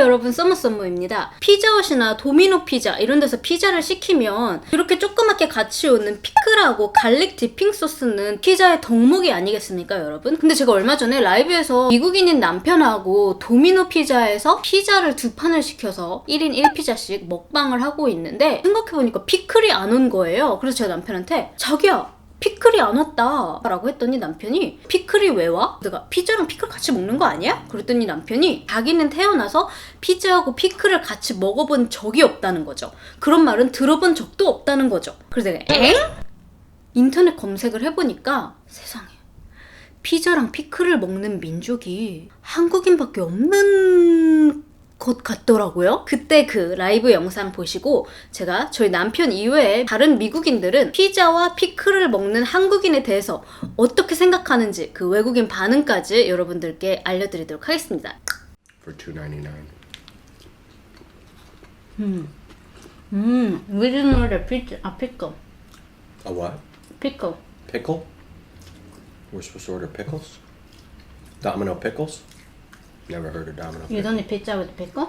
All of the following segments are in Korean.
여러분 써머써머입니다. 피자헛이나 도미노 피자 이런 데서 피자를 시키면 이렇게 조그맣게 같이 오는 피클하고 갈릭 디핑 소스는 피자의 덕목이 아니겠습니까 여러분? 근데 제가 얼마 전에 라이브에서 미국인인 남편하고 도미노 피자에서 피자를 두 판을 시켜서 1인 1피자씩 먹방을 하고 있는데 생각해보니까 피클이 안 온 거예요. 그래서 제가 남편한테 자기야 피클이 안 왔다 라고 했더니 남편이 피클이 왜 와? 내가 피자랑 피클 같이 먹는 거 아니야? 그랬더니 남편이 자기는 태어나서 피자하고 피클을 같이 먹어본 적이 없다는 거죠 그런 말은 들어본 적도 없다는 거죠 그래서 내가 엥? 인터넷 검색을 해보니까 세상에 피자랑 피클을 먹는 민족이 한국인밖에 없는 것 같더라고요. 그때 그 라이브 영상 보시고 제가 저희 남편 이외에 다른 미국인들은 피자와 피클을 먹는 한국인에 대해서 어떻게 생각하는지 그 외국인 반응까지 여러분들께 알려드리도록 하겠습니다. for two ninety nine. 음, 오리지널의 피자, 아 피클, A what? 피클. Pickle? We're supposed to order pickles? Domino pickles? Never heard of domino pickles. 유전이 피자 with 피클?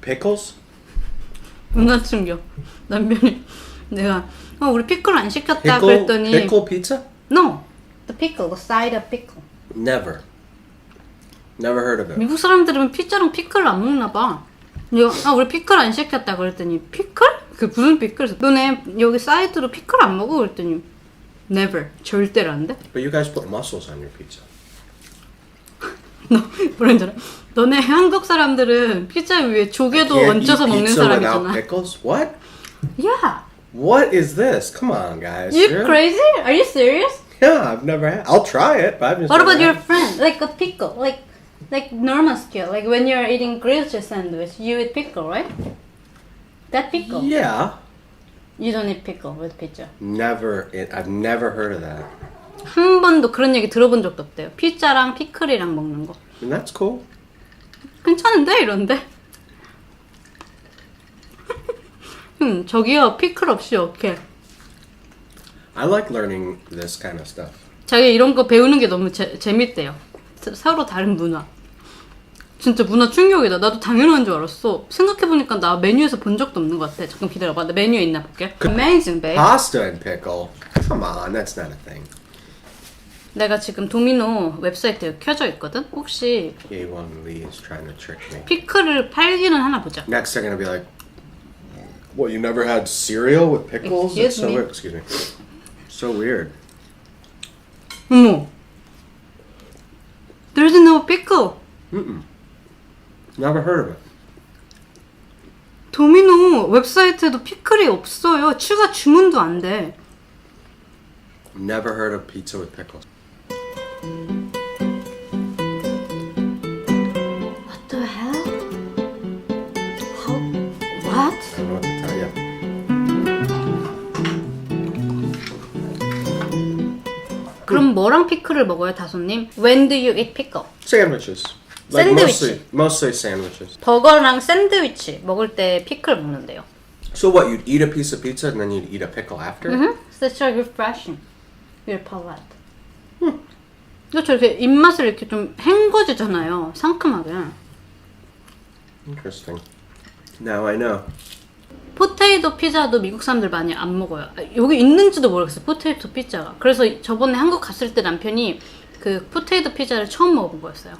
Pickles? 문화 충격. 남편이 내가 어 우리 피클 안 시켰다 Pickle? 그랬더니 Pickle pizza? No, the pickle, the side of pickle. Never. Never heard of it. 미국 사람들은 피자랑 피클을 안 먹나 봐. 내가 아 우리 피클 안 시켰다 그랬더니 피클? 그 무슨 피클? 너네 여기 사이드로 피클 안 먹어 그랬더니 never 절대로 안 돼. But you guys put mussels on your pizza. 너 뭐라 줄 알아? 너네 한국 사람들은 피자 위에 조개도 Can't 얹어서 eat 먹는 pizza without 사람이잖아. pickles? What? Yeah, What is this? Come on, guys. you You're- crazy? Are you serious? Yeah, I've never had. I'll try it, but I've just What never about your had- friend? Like a pickle, like like normal skill. Like when you're eating grilled cheese sandwich, you eat pickle, right? That pickle. Yeah. You don't eat pickle with pizza. Never. It, I've never heard of that. 한 번도 그런 얘기 들어본 적도 없대요. 피자랑 피클이랑 먹는 거. And that's cool. 괜찮은데? 이런데? 음, 저기요, 피클 없이 어떻게. I like learning this kind of stuff. 자기 이런 거 배우는 게 너무 재, 재밌대요. 서- 서로 다른 문화. 진짜 문화 충격이다. 나도 당연한 줄 알았어. 생각해보니까 나 메뉴에서 본 적도 없는 것 같아. 잠깐 기다려봐. 나 메뉴에 있나 볼게. Amazing, babe. Pasta and pickle. Come on, that's not a thing. 내가 지금 도미노 웹사이트에 켜져 있거든? 혹시 A1 Lee is trying to trick me. 피클을 팔기는 하나 보자. Next, they're gonna be like, "What? You never had cereal with pickles? Excuse That's so me. weird. Excuse me. So weird. 어머. There's no pickle. Never heard of it. 도미노 웹사이트에도 피클이 없어요. 추가 주문도 안 돼. Never heard of pizza with pickles. What the hell? How? What? I don't know what to tell you. 그럼 뭐랑 피클을 먹어요, 다솜님? When do you eat pickle? Sandwiches. Like Sandwich. mostly, mostly sandwiches. 버거랑 샌드위치 먹을 때 피클 먹는데요. So what? You'd eat a piece of pizza and then you'd eat a pickle after? 음, That's so refreshing. Your palate. 이거 저렇게 입맛을 이렇게 좀 헹궈주잖아요. 상큼하게. Interesting. Now I know. 포테이토 피자도 미국 사람들 많이 안 먹어요. 아, 여기 있는지도 모르겠어요. 포테이토 피자가. 그래서 저번에 한국 갔을 때 남편이 그 포테이토 피자를 처음 먹어본 거였어요.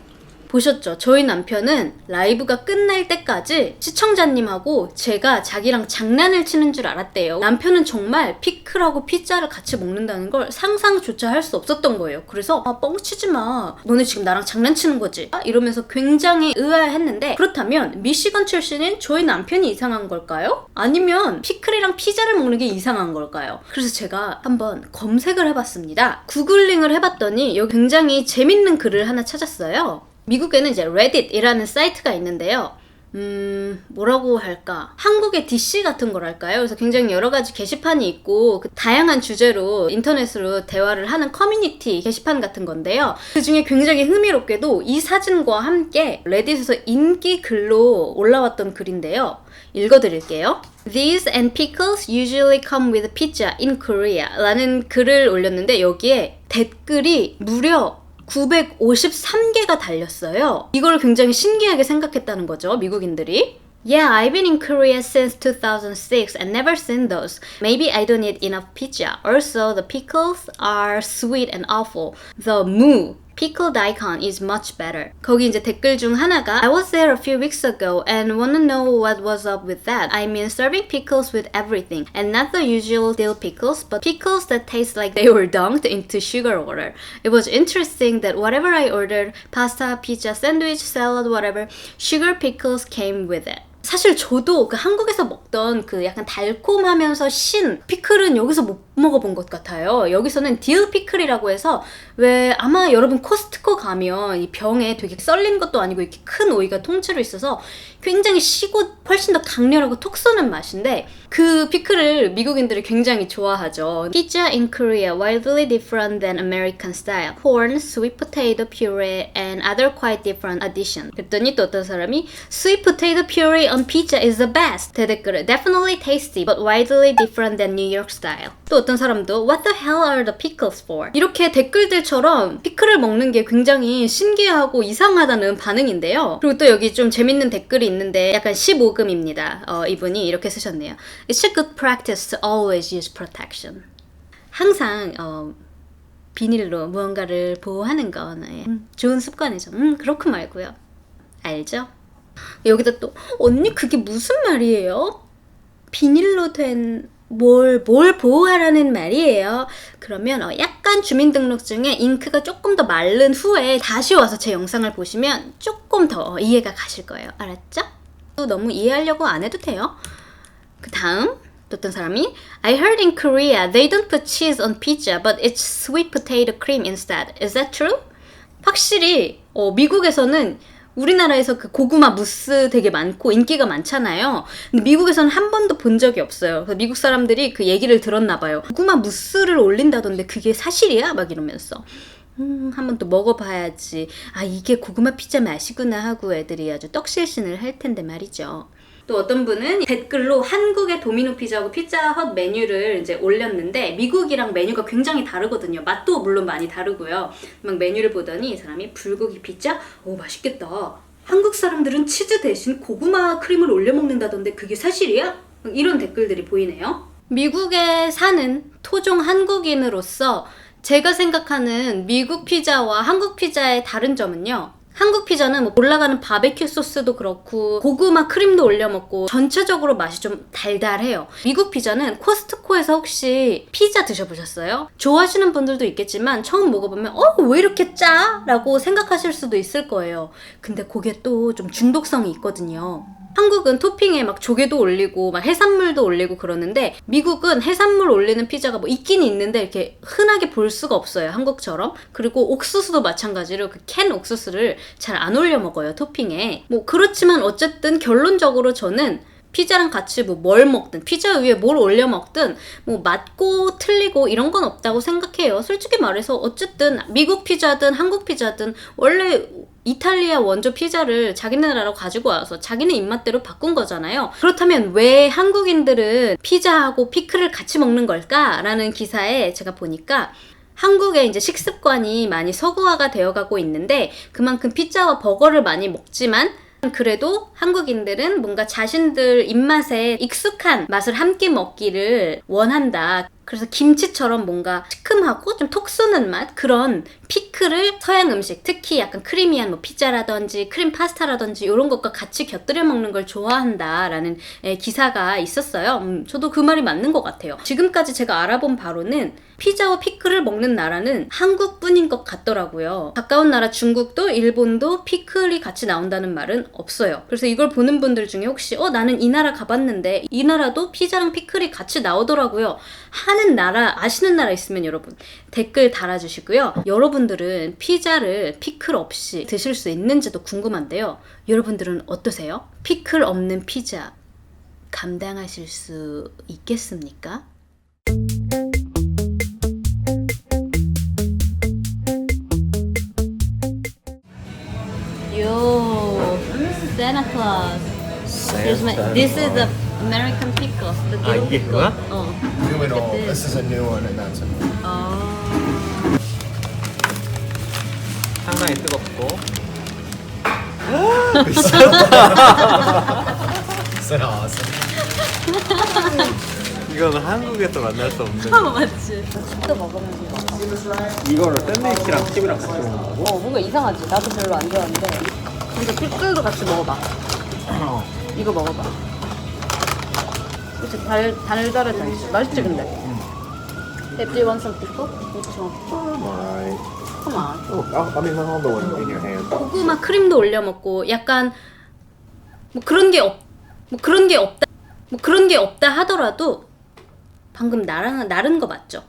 보셨죠? 저희 남편은 라이브가 끝날 때까지 시청자님하고 제가 자기랑 장난을 치는 줄 알았대요. 남편은 정말 피클하고 피자를 같이 먹는다는 걸 상상조차 할 수 없었던 거예요. 그래서 아 뻥치지 마. 너네 지금 나랑 장난치는 거지? 아, 이러면서 굉장히 의아해했는데 그렇다면 미시건 출신인 저희 남편이 이상한 걸까요? 아니면 피클이랑 피자를 먹는 게 이상한 걸까요? 그래서 제가 한번 검색을 해봤습니다. 구글링을 해봤더니 여기 굉장히 재밌는 글을 하나 찾았어요. 미국에는 이제 레딧이라는 사이트가 있는데요. 음, 뭐라고 할까? 한국의 DC 같은 거랄까요? 그래서 굉장히 여러 가지 게시판이 있고, 그 다양한 주제로 인터넷으로 대화를 하는 커뮤니티 게시판 같은 건데요. 그 중에 굉장히 흥미롭게도 이 사진과 함께 레딧에서 인기 글로 올라왔던 글인데요. 읽어드릴게요. These and pickles usually come with pizza in Korea 라는 글을 올렸는데 여기에 댓글이 무려 953개가 달렸어요. 이걸 굉장히 신기하게 생각했다는 거죠, 미국인들이. Yeah, I've been in Korea since 2006 and never seen those. Maybe I don't eat enough pizza. Also, the pickles are sweet and awful. The moo Pickled icon is much better. 거기 이제 댓글 중 하나가 I was there a few weeks ago and wanna know what was up with that. I mean serving pickles with everything and not the usual dill pickles but pickles that taste like they were dunked into sugar water. It was interesting that whatever I ordered, pasta, pizza, sandwich, salad, whatever, sugar pickles came with it. 사실 저도 그 한국에서 먹던 그 약간 달콤하면서 신 피클은 여기서 못 먹어본 것 같아요. 여기서는 딜 피클이라고 해서 왜 아마 여러분 코스트코 가면 이 병에 되게 썰린 것도 아니고 이렇게 큰 오이가 통째로 있어서 굉장히 시고 훨씬 더 강렬하고 톡 쏘는 맛인데 그 피클을 미국인들이 굉장히 좋아하죠. Pizza in Korea wildly different than American style. Corn, sweet potato puree, and other quite different addition. 그랬더니 또 어떤 사람이 sweet potato puree on pizza is the best. 대댓글에 definitely tasty but widely different than New York style. 또 어떤 사람도 what the hell are the pickles for? 이렇게 댓글들처럼 피클을 먹는 게 굉장히 신기하고 이상하다는 반응인데요. 그리고 또 여기 좀 재밌는 댓글이 있는데 약간 15금입니다. 어, 이분이 이렇게 쓰셨네요. It's a good practice to always use protection. 항상 어, 비닐로 무언가를 보호하는 건 예, 음, 좋은 습관이죠. 음, 그렇고 말고요. 알죠? 여기다 또 언니 그게 무슨 말이에요? 비닐로 된 뭘, 뭘 보호하라는 말이에요. 그러면 어, 약간 주민등록증에 잉크가 조금 더 마른 후에 다시 와서 제 영상을 보시면 조금 더 이해가 가실 거예요. 알았죠? 또 너무 이해하려고 안 해도 돼요. 그 다음 또 어떤 사람이 I heard in Korea they don't put cheese on pizza but it's sweet potato cream instead. Is that true? 확실히 어, 미국에서는 우리나라에서 그 고구마 무스 되게 많고 인기가 많잖아요. 근데 미국에서는 한 번도 본 적이 없어요. 그래서 미국 사람들이 그 얘기를 들었나 봐요. 고구마 무스를 올린다던데 그게 사실이야? 막 이러면서. 음, 한번 또 먹어봐야지. 아, 이게 고구마 피자 맛이구나 하고 애들이 아주 떡실신을 할 텐데 말이죠. 또 어떤 분은 댓글로 한국의 도미노 피자하고 피자 헛 메뉴를 이제 올렸는데 미국이랑 메뉴가 굉장히 다르거든요. 맛도 물론 많이 다르고요. 막 메뉴를 보더니 이 사람이 불고기 피자? 오 맛있겠다. 한국 사람들은 치즈 대신 고구마 크림을 올려 먹는다던데 그게 사실이야? 막 이런 댓글들이 보이네요. 미국에 사는 토종 한국인으로서 제가 생각하는 미국 피자와 한국 피자의 다른 점은요. 한국 피자는 뭐 올라가는 바베큐 소스도 그렇고 고구마 크림도 올려 먹고 전체적으로 맛이 좀 달달해요. 미국 피자는 코스트코에서 혹시 피자 드셔보셨어요? 좋아하시는 분들도 있겠지만 처음 먹어보면 어 왜 이렇게 짜? 라고 생각하실 수도 있을 거예요. 근데 그게 또 좀 중독성이 있거든요. 한국은 토핑에 막 조개도 올리고 막 해산물도 올리고 그러는데 미국은 해산물 올리는 피자가 뭐 있긴 있는데 이렇게 흔하게 볼 수가 없어요 한국처럼. 그리고 옥수수도 마찬가지로 그 캔 옥수수를 잘 안 올려 먹어요 토핑에. 뭐 그렇지만 어쨌든 결론적으로 저는 피자랑 같이 뭐 뭘 먹든 피자 위에 뭘 올려 먹든 뭐 맞고 틀리고 이런 건 없다고 생각해요. 솔직히 말해서 어쨌든 미국 피자든 한국 피자든 원래 이탈리아 원조 피자를 자기네 나라로 가지고 와서 자기네 입맛대로 바꾼 거잖아요. 그렇다면 왜 한국인들은 피자하고 피클을 같이 먹는 걸까 라는 기사에 제가 보니까 한국의 이제 식습관이 많이 서구화가 되어가고 있는데 그만큼 피자와 버거를 많이 먹지만 그래도 한국인들은 뭔가 자신들 입맛에 익숙한 맛을 함께 먹기를 원한다. 그래서 김치처럼 뭔가 시큼하고 좀 톡 쏘는 맛 그런 피클을 서양 음식 특히 약간 크리미한 뭐 피자라든지 크림 파스타라든지 이런 것과 같이 곁들여 먹는 걸 좋아한다라는 에, 기사가 있었어요. 음, 저도 그 말이 맞는 것 같아요. 지금까지 제가 알아본 바로는 피자와 피클을 먹는 나라는 한국뿐인 것 같더라고요. 가까운 나라 중국도 일본도 피클이 같이 나온다는 말은 없어요. 그래서 이걸 보는 분들 중에 혹시 어 나는 이 나라 가봤는데 이 나라도 피자랑 피클이 같이 나오더라고요. 하는 나라 아시는 나라 있으면 여러분 댓글 달아주시고요. 여러분들은 피자를 피클 없이 드실 수 있는지도 궁금한데요. 여러분들은 어떠세요? 피클 없는 피자 감당하실 수 있겠습니까? Santa Claus. Here's my, this is the American pickle. The 아, dill 이게 pickle. 그거야? 어. New and old. this. This is a new one, and that's a 어. 상당히 뜨겁고 미쳤다 이건 한국에서 만날 수 없는 어, 맞지. 또 먹으면서. 이거를 샌드위치랑 칩이랑 같이 먹는 거고 어, 뭔가 이상하지. 나도 별로 안 좋아하는데. 근데 삐뚤도 같이 먹어봐. 이거 먹어봐. 그치, 달, 달달하지. 맛있지, 근데? If you want some pickle? Which one? Alright. Come on. Oh, I mean, hold the one in your hand. 고구마 크림도 올려 먹고 약간 뭐 그런 게 없, 뭐 그런 게 없다, 뭐 그런 게 없다 하더라도 방금 나랑 나른 거 맞죠?